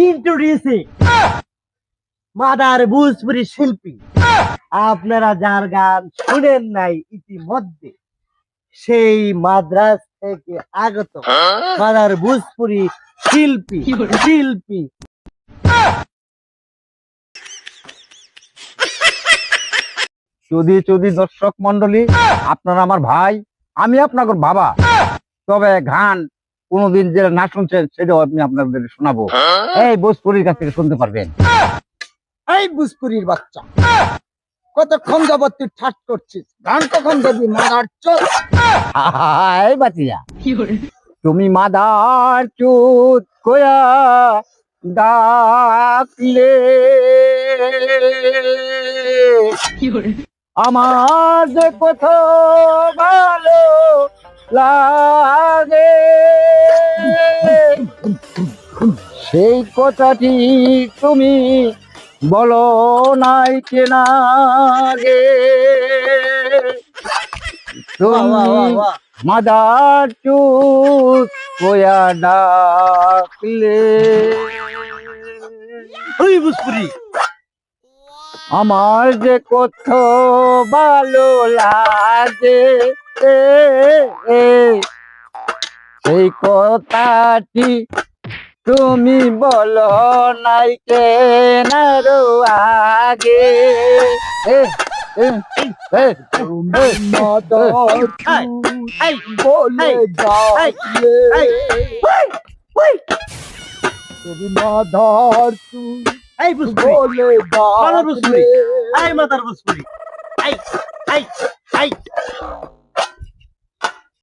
Introducing mother Bhojpuri শিল্পী আপনারা যার গান শুনেন নাই ইতিমধ্যে, সেই মাদ্রাস থেকে আগত মাদার ভোজপুরি শিল্পী শিল্পী চৌধুরী চৌধুরী দর্শক মন্ডলী আপনারা আমার ভাই, আমি আপনার বাবা। তবে গান কোনোদিন যেটা না শুনছেন সেটাও আমি আপনাদের শোনাবো। এই ভোজপুরির কাছ থেকে শুনতে পারবেন। এই বুসপুরির বাচ্চা কতক্ষণ যাবত তুই ঠাট করছিস? গান কখন দেবি মারার চোখ এই বাচিয়া তুমি মাদার চুত কয়া ডাকলে। আমার যে কত ভালো লাগে সেই কথাটি তুমি বলো নাই কেনা গে বাহ। মাদার চুত কয়া ডাকলে। ওই আমার যে কত ভালো লাগে। সেই কথাটি তুমি বলো নাই কেন আগে। বলে তুমি মাদার তুই বলে ডাকলে ভোজপুরি। এই মাদার ভোজপুরি। এই এই এই।